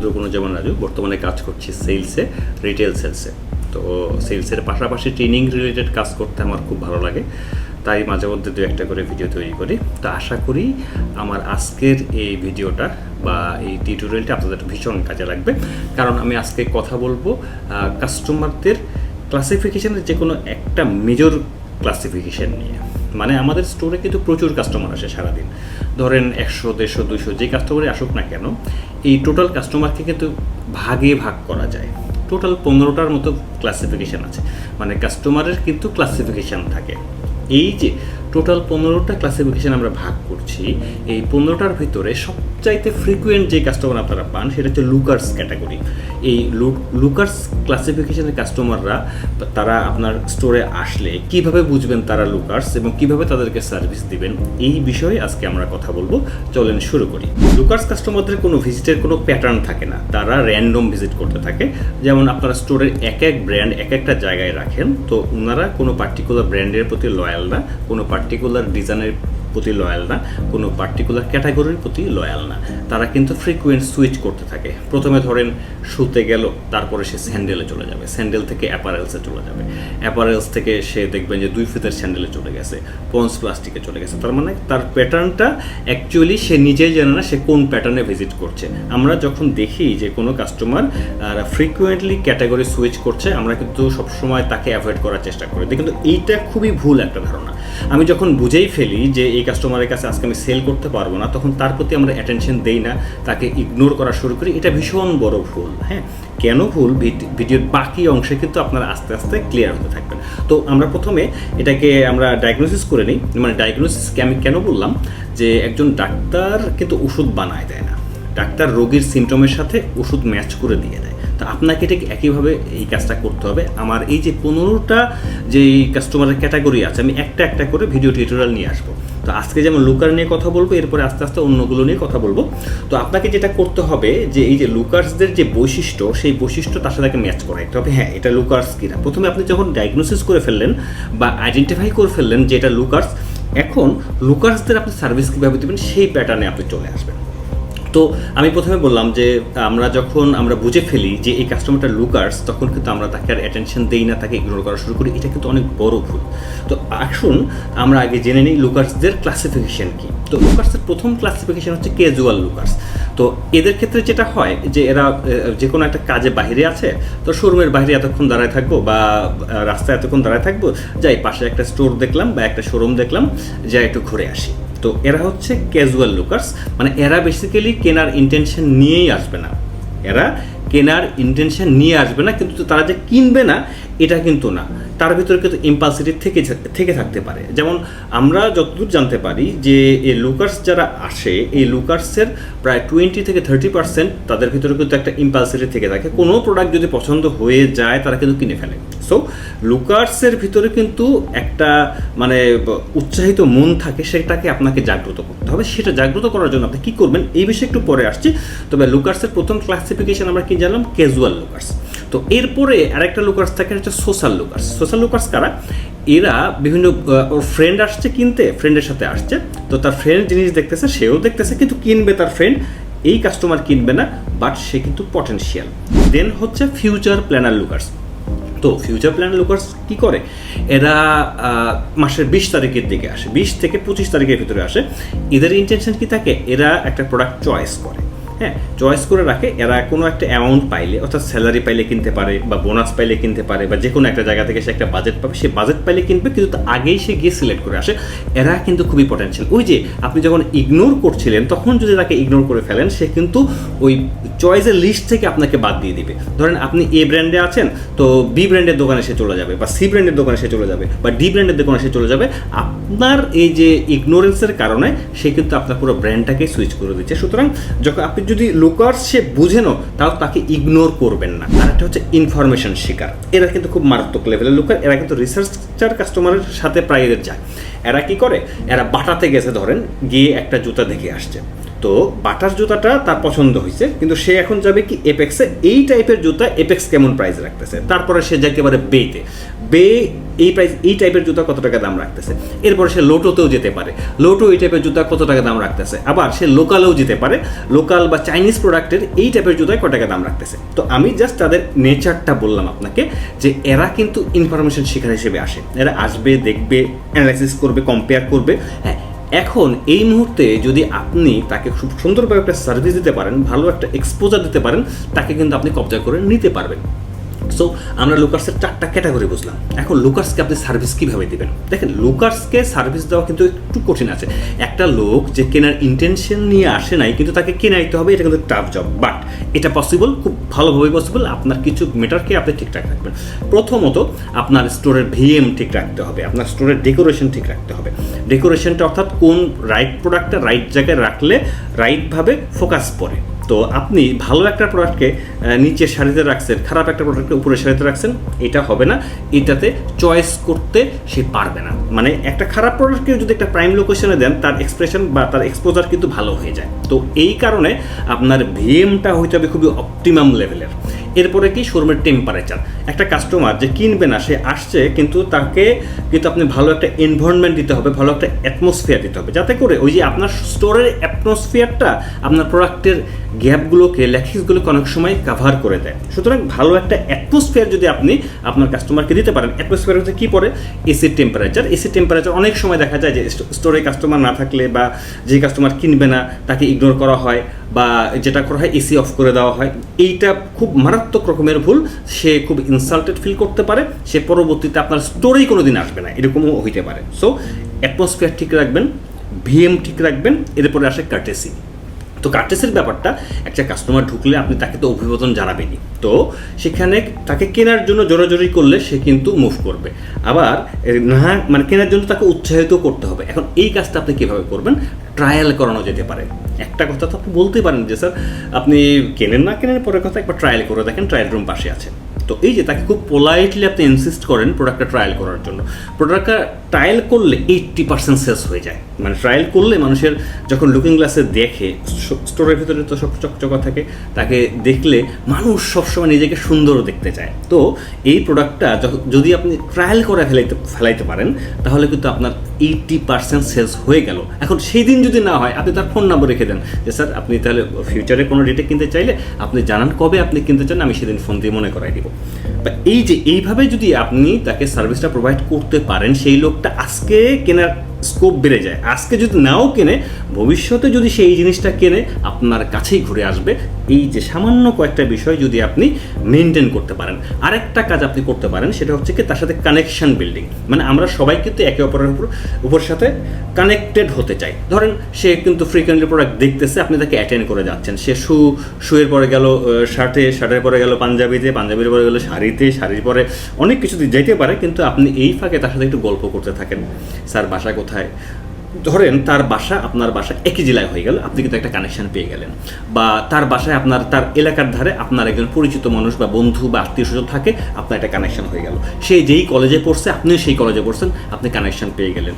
মোহাম্মদ রুকনুজ্জামান রাজু, বর্তমানে কাজ করছি সেলসে রিটেল সেলসে তো সেলসের পাশাপাশি ট্রেনিং রিলেটেড কাজ করতে আমার খুব ভালো লাগে। তাই মাঝে মধ্যে দু একটা করে ভিডিও তৈরি করি। তো আশা করি আমার আজকের এই ভিডিওটা বা এই টিউটোরিয়ালটা আপনাদের ভীষণ কাজে লাগবে। কারণ আমি আজকে কথা বলব কাস্টমারদের ক্লাসিফিকেশনের যে কোনো একটা মেজর ক্লাসিফিকেশন নিয়ে। মানে আমাদের স্টোরে কিন্তু প্রচুর কাস্টমার আসে সারাদিন। ধরেন একশো, দেড়শো দুশো যে কাস্টমারই আসুক না কেন, এই টোটাল কাস্টমারকে কিন্তু ভাগে ভাগ করা যায়। টোটাল পনেরোটার মতো ক্লাসিফিকেশান আছে। মানে কাস্টমারের কিন্তু ক্লাসিফিকেশান থাকে। এই যে টোটাল পনেরোটা ক্লাসিফিকেশান আমরা ভাগ করছি, এই পনেরোটার ভিতরে সবচাইতে ফ্রিকুয়েন্ট যে কাস্টমার আপনারা পান, সেটা হচ্ছে লুকার্স ক্যাটাগরি এই লুকার্স ক্লাসিফিকেশনের কাস্টমাররা তারা আপনার স্টোরে আসলে কীভাবে বুঝবেন তারা লুকার্স এবং কীভাবে তাদেরকে সার্ভিস দিবেন, এই বিষয়ে আজকে আমরা কথা বলব। চলেন শুরু করি। লুকার্স কাস্টমারদের কোনো ভিজিটের কোনো প্যাটার্ন থাকে না। তারা র্যান্ডম ভিজিট করতে থাকে। যেমন আপনারা স্টোরের এক এক ব্র্যান্ড এক একটা জায়গায় রাখেন, তো ওনারা কোনো পার্টিকুলার ব্র্যান্ডের প্রতি লয়াল না, কোনো পার্টিকুলার ডিজাইনের প্রতি লয়াল না, কোনো পার্টিকুলার ক্যাটাগরির প্রতি লয়াল না। তারা কিন্তু ফ্রিকুয়েন্ট সুইচ করতে থাকে। প্রথমে ধরেন, শুতে গেল, তারপরে সে স্যান্ডেলে চলে যাবে। স্যান্ডেল থেকে অ্যাপারেলসে চলে যাবে। অ্যাপারেলস থেকে সে দেখবেন যে দুই ফিতের স্যান্ডেলে চলে গেছে পন্স প্লাস্টিকে চলে গেছে। তার মানে তার প্যাটার্নটা অ্যাকচুয়ালি সে নিজেই জানে না সে কোন প্যাটার্নে ভিজিট করছে। আমরা যখন দেখি যে কোনো কাস্টমার ফ্রিকুয়েন্টলি ক্যাটাগরি সুইচ করছে, আমরা কিন্তু সবসময় তাকে অ্যাভয়েড করার চেষ্টা করি। কিন্তু এইটা খুবই ভুল একটা ধারণা। আমি যখন বুঝেই ফেলি যে এই কাস্টমারের কাছে আজকে আমি সেল করতে পারব না, তখন তার প্রতি আমরা অ্যাটেনশন দেই না, তাকে ইগনোর করা শুরু করি। এটা ভীষণ বড় ভুল হ্যাঁ? কেন ভুল? ভিডিওর বাকি অংশে কিন্তু আপনারা আস্তে আস্তে ক্লিয়ার হতে থাকবেন তো আমরা প্রথমে এটাকে আমরা ডায়াগনোসিস করে নিই। মানে ডায়াগনোসিসকে আমি কেন বললাম? যে একজন ডাক্তার কিন্তু ওষুধ বানায় দেয় না। ডাক্তার রোগীর সিমটমের সাথে ওষুধ ম্যাচ করে দিয়ে দেয়। তো আপনাকে ঠিক একইভাবে এই কাজটা করতে হবে। আমার এই যে পনেরোটা যে কাস্টমারের ক্যাটাগরি আছে, আমি একটা একটা করে ভিডিও টিউটোরিয়াল নিয়ে আসব। তো আজকে যেমন লুকার নিয়ে কথা বলব, এরপরে আস্তে আস্তে অন্যগুলো নিয়ে কথা বলব। তো আপনাকে যেটা করতে হবে যে এই যে লুকার্সদের যে বৈশিষ্ট্য, সেই বৈশিষ্ট্য তার সাথে ম্যাচ করা হবে হ্যাঁ এটা লুকার্স কিনা? প্রথমে আপনি যখন ডায়াগনোসিস করে ফেললেন বা আইডেন্টিফাই করে ফেললেন যে এটা লুকার্স এখন লুকার্সদের আপনি সার্ভিস কীভাবে দেবেন, সেই প্যাটার্নে আপনি চলে আসবেন। তো আমি প্রথমে বললাম যে, আমরা যখন আমরা বুঝে ফেলি যে এই কাস্টমারটা লুকার্স তখন কিন্তু আমরা তাকে আর অ্যাটেনশন দেই না, তাকে ইগনোর করা শুরু করি। এটা কিন্তু অনেক বড় ভুল। তো আসুন, আমরা আগে জেনে নিই লুকার্সদের ক্লাসিফিকেশন কি। তো লুকার্সের প্রথম ক্লাসিফিকেশন হচ্ছে ক্যাজুয়াল লুকার্স তো এদের ক্ষেত্রে যেটা হয় যে, এরা যে কোনো একটা কাজে বাহিরে আছে, তো শোরুমের বাইরে এতক্ষণ দাঁড়ায় থাকব বা রাস্তায় এতক্ষণ দাঁড়ায় থাকব, যাই পাশে একটা স্টোর দেখলাম বা একটা শোরুম দেখলাম, যাই একটু ঘুরে আসি। তো এরা হচ্ছে ক্যাজুয়াল লুকার্স মানে এরা বেসিক্যালি কেনার ইন্টেনশন নিয়েই আসবে না। এরা কেনার ইন্টেনশন নিয়ে আসবে না, কিন্তু তারা যে কিনবে না, এটা কিন্তু না। তার ভিতরে কিন্তু ইম্পালসিটি থেকে থেকে থাকতে পারে। যেমন আমরা যতদূর জানতে পারি যে এই লুকার্স যারা আসে, এই লুকার্সের প্রায় টোয়েন্টি থেকে থার্টি পার্সেন্ট তাদের ভিতরে কিন্তু একটা ইম্পালসিটি থেকে থাকে। কোনো প্রোডাক্ট যদি পছন্দ হয়ে যায়, তারা কিন্তু কিনে ফেলে। সো লুকার্সের ভিতরে কিন্তু একটা মানে উৎসাহিত মন থাকে, সেটাকে আপনাকে জাগ্রত করতে হবে। সেটা জাগ্রত করার জন্য আপনি কী করবেন? এই বিষয়ে একটু পরে আসছি। তবে লুকার্সের প্রথম ক্লাসিফিকেশন আমরা কি জানলাম? Casual lookers. তো এরপরে আরেকটা লুকার্স থাকে হচ্ছে সোশ্যাল লুকার্স। সোশ্যাল লুকার্স কারা? এরা বিভিন্ন ওর ফ্রেন্ড আসছে কিনতে ফ্রেন্ডের সাথে আসছে। তো তার ফ্রেন্ড জিনিস দেখতেছে, সেও দেখতেছে, কিন্তু কিনবে তার ফ্রেন্ড এই কাস্টমার কিনবে না বাট সে কিন্তু পটেনশিয়াল দেন হচ্ছে ফিউচার প্ল্যানার লুকার্স। তো ফিউচার প্ল্যান লোকার্স কী করে? এরা মাসের বিশ তারিখের দিকে আসে, বিশ থেকে পঁচিশ তারিখের ভিতরে আসে। এদের ইন্টেনশন কি থাকে? এরা একটা প্রোডাক্ট চয়েস করে। হ্যাঁ চয়েস করে রাখে। এরা কোনো একটা অ্যামাউন্ট পাইলে, অর্থাৎ স্যালারি পাইলে কিনতে পারে বা বোনাস পাইলে কিনতে পারে বা যে কোনো একটা জায়গা থেকে সে একটা বাজেট পাবে, সে বাজেট পাইলে কিনবে, কিন্তু আগেই সে গিয়ে সিলেক্ট করে আসে। এরা কিন্তু খুবই পটেন্সিয়াল ওই যে আপনি যখন ইগনোর করছিলেন, তখন যদি তাকে ইগনোর করে ফেলেন, সে কিন্তু ওই চয়েসের লিস্ট থেকে আপনাকে বাদ দিয়ে দিবে। ধরেন আপনি এ ব্র্যান্ডে আছেন, তো বি ব্র্যান্ডের দোকানে সে চলে যাবে বা সি ব্র্যান্ডের দোকানে সে চলে যাবে বা ডি ব্র্যান্ডের দোকানে সে চলে যাবে। আপনার এই যে ইগনোরেন্সের কারণে সে কিন্তু আপনার পুরো ব্র্যান্ডটাকে সুইচ করে দিচ্ছে। সুতরাং যখন আপনি যদি লুকার্স সে বুঝেনও তাও তাকে ইগনোর করবেন না। আর একটা হচ্ছে ইনফরমেশন শিকার। এরা কিন্তু খুব মারাত্মক লেভেলের লুকার এরা কিন্তু রিসার্চার কাস্টমারের সাথে প্রায় এদের যায়। এরা কি করে? এরা বাটাতে গেছে, ধরেন, গিয়ে একটা জুতা দেখে আসছে। তো বাটার জুতাটা তার পছন্দ হয়েছে, কিন্তু সে এখন যাবে কি এপেক্সে এই টাইপের জুতা এপেক্স কেমন প্রাইস রাখতেছে? তারপরে সে যাকে একেবারে বেতে বে এই প্রাইস এই টাইপের জুতা কত টাকা দাম রাখতেছে? এরপরে সে লোটোতেও যেতে পারে। লোটো এই টাইপের জুতা কত টাকা দাম রাখতেছে? আবার সে লোকালেও যেতে পারে। লোকাল বা চাইনিজ প্রোডাক্টের এই টাইপের জুতায় কত টাকা দাম রাখতেছে? তো আমি জাস্ট তাদের নেচারটা বললাম আপনাকে যে এরা কিন্তু ইনফরমেশন শেখার হিসেবে আসে। এরা আসবে, দেখবে অ্যানালাইসিস করবে কম্পেয়ার করবে। হ্যাঁ এখন এই মুহূর্তে যদি আপনি তাকে খুব সুন্দরভাবে একটা সার্ভিস দিতে পারেন, ভালো একটা এক্সপোজার দিতে পারেন, তাকে কিন্তু আপনি কবজা করে নিতে পারবেন। সো আমরা লুকার্সের চারটা ক্যাটাগরি বুঝলাম। এখন লুকার্সকে আপনি সার্ভিস কীভাবে দিবেন? দেখেন লুকার্সকে সার্ভিস দেওয়া কিন্তু একটু কঠিন আছে। একটা লোক যে কেনার ইন্টেনশন নিয়ে আসে নাই, কিন্তু তাকে কিনে নিতে হবে, এটা কিন্তু টাফ জব বাট এটা পসিবল খুব ভালোভাবে পসিবল আপনার কিছু মেটারকে আপনি ঠিকঠাক রাখবেন। প্রথমত, আপনার স্টোরের ভিএম ঠিক রাখতে হবে, আপনার স্টোরের ডেকোরেশন ঠিক রাখতে হবে। ডেকোরেশনটা অর্থাৎ কোন রাইট প্রোডাক্টটা রাইট জায়গায় রাখলে রাইটভাবে ফোকাস পড়ে। তো আপনি ভালো একটা প্রোডাক্টকে নিচের সারিতে রাখছেন, খারাপ একটা প্রোডাক্টকে উপরের সারিতে রাখছেন, এটা হবে না। এটাতে চয়েস করতে সে পারবে না। মানে একটা খারাপ প্রোডাক্টকে যদি একটা প্রাইম লোকেশনে দেন, তার এক্সপ্রেশন বা তার এক্সপোজার কিন্তু ভালো হয়ে যায়। তো এই কারণে আপনার ভিএমটা হইতে হবে খুবই অপটিমাম লেভেলের এরপরে কি শোরুমের টেম্পারেচার একটা কাস্টমার যে কিনবে না, সে আসছে, কিন্তু তাকে, কিন্তু আপনি ভালো একটা এনভায়রনমেন্ট দিতে হবে, ভালো একটা অ্যাটমসফিয়ার দিতে হবে। যাতে করে ওই যে আপনার স্টোরের অ্যাটমসফিয়ারটা আপনার প্রোডাক্টের গ্যাপগুলোকে ল্যাকিংসগুলোকে অনেক সময় কাভার করে দেয়। সুতরাং ভালো একটা অ্যাটমসফিয়ার যদি আপনি আপনার কাস্টমারকে দিতে পারেন অ্যাটমসফিয়ার হচ্ছে কী পড়ে এসির টেম্পারেচার এসির টেম্পারেচার অনেক সময় দেখা যায় যে স্টোরে কাস্টমার না থাকলে বা যে কাস্টমার কিনবে না, তাকে ইগনোর করা হয়। বা যেটা করা হয় এসি অফ করে দেওয়া হয়। এইটা খুব মারাত্মক রকমের ভুল। সে খুব ইনসাল্টেড ফিল করতে পারে। সে পরবর্তীতে আপনার স্টোরেই কোনো দিন আসবে না। এরকমও হইতে পারে। সো অ্যাটমসফিয়ার ঠিক রাখবেন ভিএম ঠিক রাখবেন, এরপরে আসে কার্টেসি তো কার্টেসের ব্যাপারটা, একটা কাস্টমার ঢুকলে আপনি তাকে তো অভিবাদন জানাবেনই। তো সেখানে তাকে কেনার জন্য জোরাজোরি করলে সে কিন্তু মুভ করবে। আবার না মানে কেনার জন্য তাকে উৎসাহিত করতে হবে। এখন এই কাজটা আপনি কীভাবে করবেন? ট্রায়াল করানো যেতে পারে। একটা কথা তো আপনি বলতেই পারেন যে, স্যার, আপনি কেনেন না কেনেন পরের কথা একবার ট্রায়াল করে দেখেন ট্রায়াল রুম পাশে আছে। তো এই যে, তাকে খুব পোলাইটলি আপনি ইনসিস্ট করেন প্রোডাক্টটা ট্রায়াল করার জন্য। প্রোডাক্টটা ট্রায়াল করলে এইট্টি পার্সেন্ট সেলস হয়ে যায়। মানে ট্রায়াল করলে মানুষের যখন লুকিং গ্লাসে দেখে স্টোরের ভিতরে তো সব চকচকা থাকে, তাকে দেখলে মানুষ সবসময় নিজেকে সুন্দর দেখতে চায়। তো এই প্রোডাক্টটা যদি আপনি ট্রায়াল করে ফেলাইতে ফেলাইতে পারেন, তাহলে কিন্তু আপনার এইট্টি পার্সেন্ট সেলস হয়ে গেল। এখন সেই দিন যদি না হয়, আপনি তার ফোন নাম্বার রেখে দেন যে, স্যার, আপনি তাহলে ফিউচারে কোনো ডেটে কিনতে চাইলে আপনি জানান কবে আপনি কিনতে চান, আমি সেদিন ফোন দিয়ে মনে করাই দিব। বা এই যে, এইভাবে যদি আপনি তাকে সার্ভিসটা প্রোভাইড করতে পারেন, সেই লোকটা আজকে কেনার স্কোপ বেড়ে যায়। আজকে যদি নাও কেনে, ভবিষ্যতে যদি সেই জিনিসটা কেনে, আপনার কাছেই ঘুরে আসবে। এই যে সামান্য কয়েকটা বিষয় যদি আপনি মেনটেন করতে পারেন, আরেকটা কাজ আপনি করতে পারেন, সেটা হচ্ছে কি তার সাথে কানেকশন বিল্ডিং মানে আমরা সবাই কিন্তু একে অপরের উপর উপর সাথে কানেক্টেড হতে চাই। ধরেন সে কিন্তু ফ্রিকোয়েন্টলি প্রোডাক্ট দেখতেছে, আপনি তাকে অ্যাটেন্ড করে যাচ্ছেন। সে শু, শুয়ের পরে গেল শার্টে, শার্টের পরে গেল পাঞ্জাবিতে, পাঞ্জাবির পরে গেল শাড়িতে, শাড়ির পরে অনেক কিছু যেতে পারে, কিন্তু আপনি এই ফাঁকে তার সাথে একটু গল্প করতে থাকেন। স্যার, বাসা কোথায়? ধরেন তার বাসা, আপনার বাসা একই জেলায় হয়ে গেল, আপনি কিন্তু একটা কানেকশন পেয়ে গেলেন। বা তার বাসায় আপনার, তার এলাকার ধারে আপনার একজন পরিচিত মানুষ বা বন্ধু বা আত্মীয় স্বজন থাকে, আপনার একটা কানেকশন হয়ে গেল। সে যেই কলেজে পড়ছে, আপনিও সেই কলেজে পড়ছেন, আপনি কানেকশন পেয়ে গেলেন।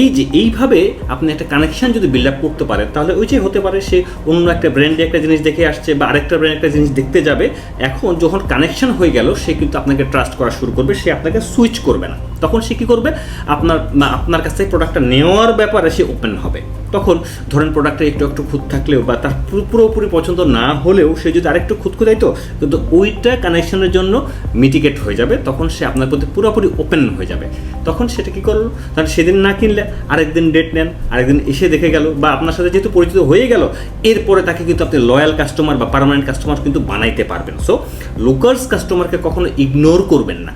এই যে এইভাবে আপনি একটা কানেকশন যদি বিল্ড আপ করতে পারেন, তাহলে ওই যে হতে পারে সে অন্য একটা ব্র্যান্ডে একটা জিনিস দেখে আসছে বা আরেকটা ব্র্যান্ড একটা জিনিস দেখতে যাবে, এখন যখন কানেকশন হয়ে গেল, সে কিন্তু আপনাকে ট্রাস্ট করা শুরু করবে, সে আপনাকে সুইচ করবে না। তখন সে কী করবে? আপনার আপনার কাছ থেকে প্রোডাক্টটা নেওয়ার ব্যাপারে সে ওপেন হবে। তখন ধরেন প্রোডাক্টটা একটু একটু খুঁত থাকলেও বা তার পুরোপুরি পছন্দ না হলেও সে যদি আরেকটু খুঁত খুঁতাইতো কিন্তু ওইটা কানেকশনের জন্য মিটিকেট হয়ে যাবে, তখন সে আপনার প্রতি পুরোপুরি ওপেন হয়ে যাবে। তখন সেটা কী করল? তাহলে সেদিন না কিনলে আরেকদিন ডেট নেন, আরেকদিন এসে দেখে গেল বা আপনার সাথে যেহেতু পরিচিত হয়ে গেল, এরপরে তাকে কিন্তু আপনি লয়াল কাস্টমার বা পার্মানেন্ট কাস্টমার কিন্তু বানাইতে পারবেন। সো লোকালস কাস্টমারকে কখনো ইগনোর করবেন না।